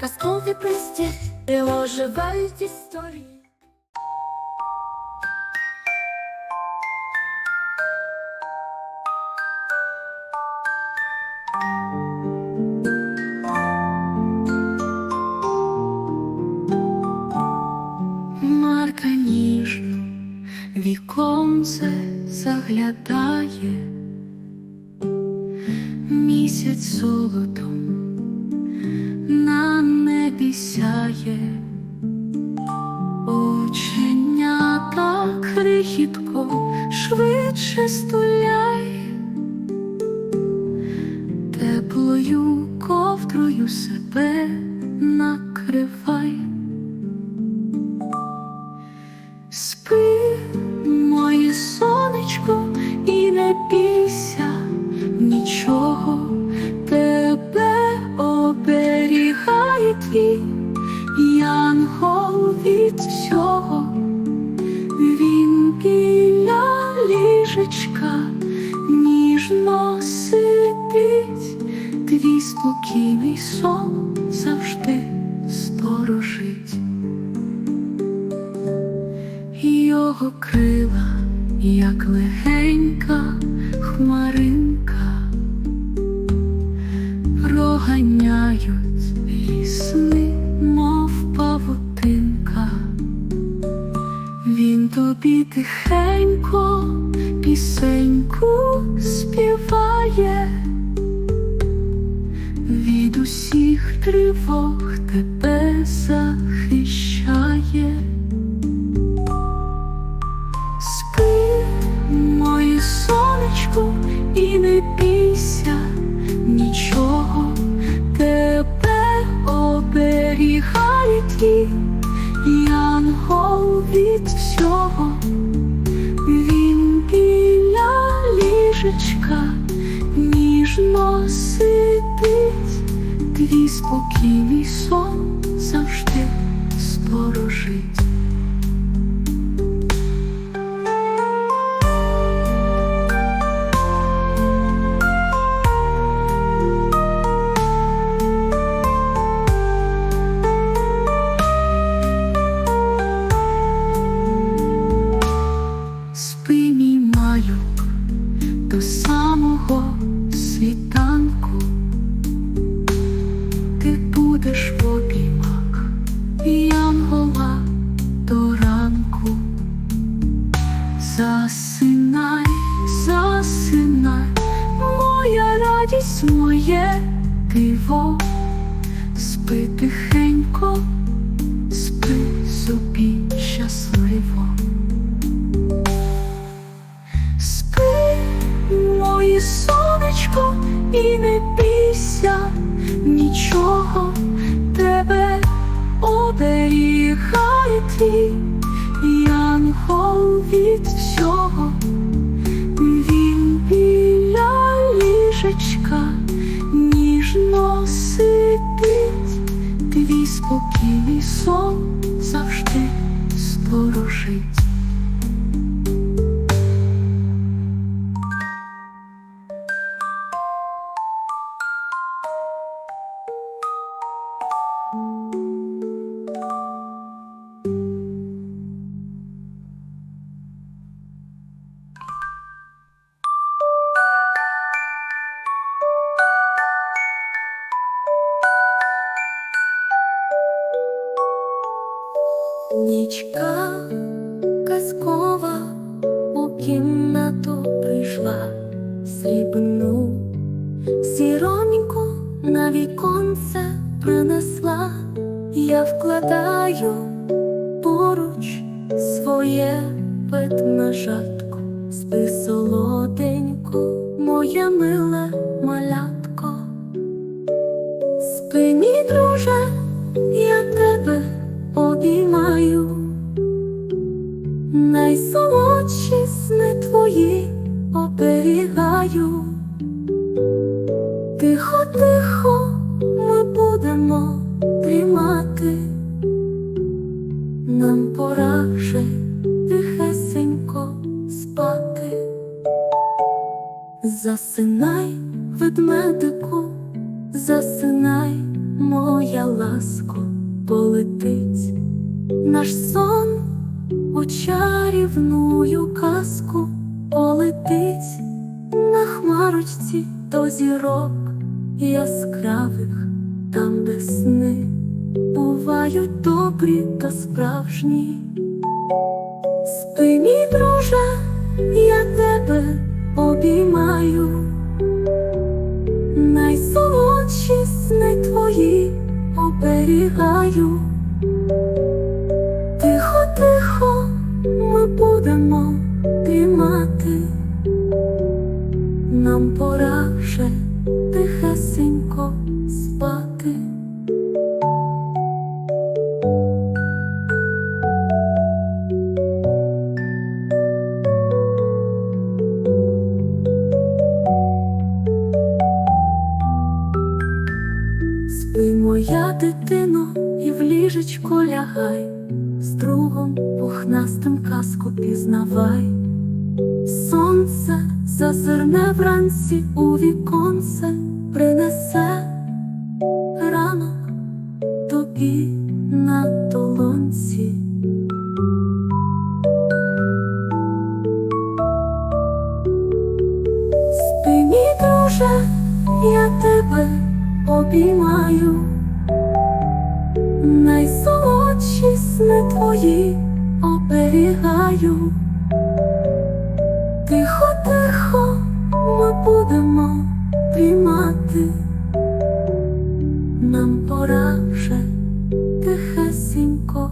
казкові присті, де оживають історії. Марка ніжно віконце заглядає, місяць золотом крихітко швидше стуляй, теплою ковдрою себе сидить, твій спокійний сон завжди сторожить. Його крила, як легенька хмаринка, проганяють лісни, мов павутинка. Він тобі тихенько пісеньку від всього, він біля ліжечка ніжно сидить, твій спокійний сон завжди сторожить. В обіймах янгола до ранку. Засинай, засинай, моя радість, моє диво, спи тихенько, спи собі щасливо. Спи, моє сонечко, і не бійся твій янгол від всього, він біля ліжечка ніжно сидить, твій спокійний сон завжди сторожить. Нічка казкова у кімнату прийшла, срібну сіроньку на віконце принесла, я вкладаю поруч своє ведмежатко, спи солоденько, моє миле малятко. Спи, мій оберігаю. Тихо, тихо, ми будемо дрімати, нам пора вже тихесенько спати. Засинай, ведмедику, засинай, моя ласко, полетить наш сон у чарівную казку полетить на хмарочці до зірок яскравих, там, де сни бувають добрі та справжні. Спи, мій друже, я тебе обіймаю, найсолодші сни твої оберігаю. Будемо дрімати, нам пора вже тихесенько спати. Спи, моя дитино, і в ліжечко лягай, другом пухнастим казку пізнавай. Сонце зазирне вранці у віконце, принесе сни твої оберігаю. Тихо, тихо, ми будемо приймати, нам пора вже тихесенько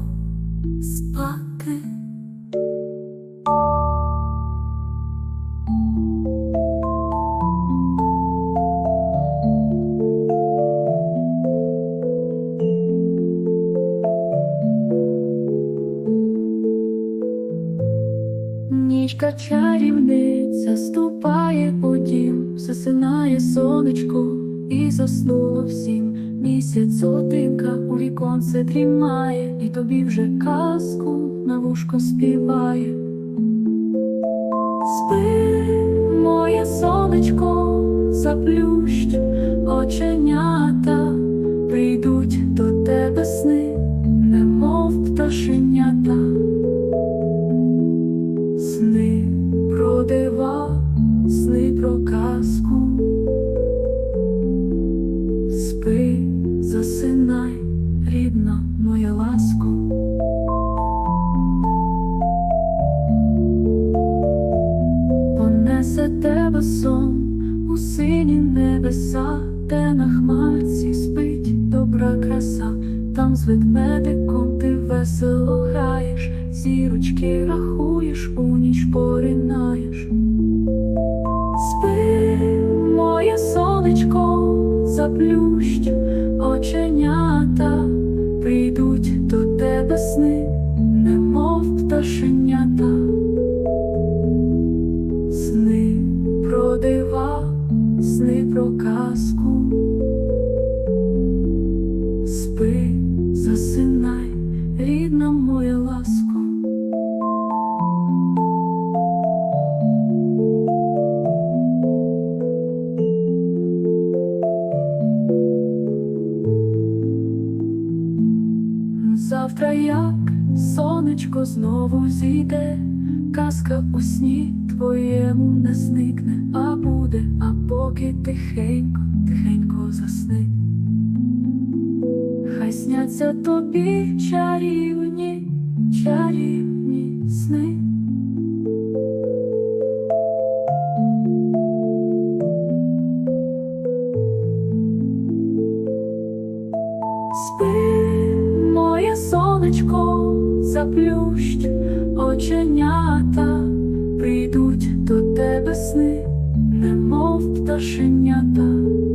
спати. Нічка чарівниця ступає у дім, засинає сонечко і заснуло всім. Місяць золотинка у віконце дрімає, і тобі вже казку на вушко співає. Спи, моє сонечко, заплющ оченята, прийдуть до тебе сни, немов пташенята. Рідна моя ласко. Понесе тебе сон у сині небеса, де на хмарці спить добра краса, там з ведмедиком ти весело граєш, зірочки рахуєш, у ніч поринаєш. Спи, моє сонечко, заплющ про казку. Спи, засинай, рідна моя ласко. Завтра як сонечко знову зійде, казка у сні твоєму не зникне, а буде, а поки тихенько, тихенько засни. Хай сняться тобі чарівні, чарівні сни. Спи, моє сонечко, заплющ оченята, прийдуть до тебе сни, немов пташенята.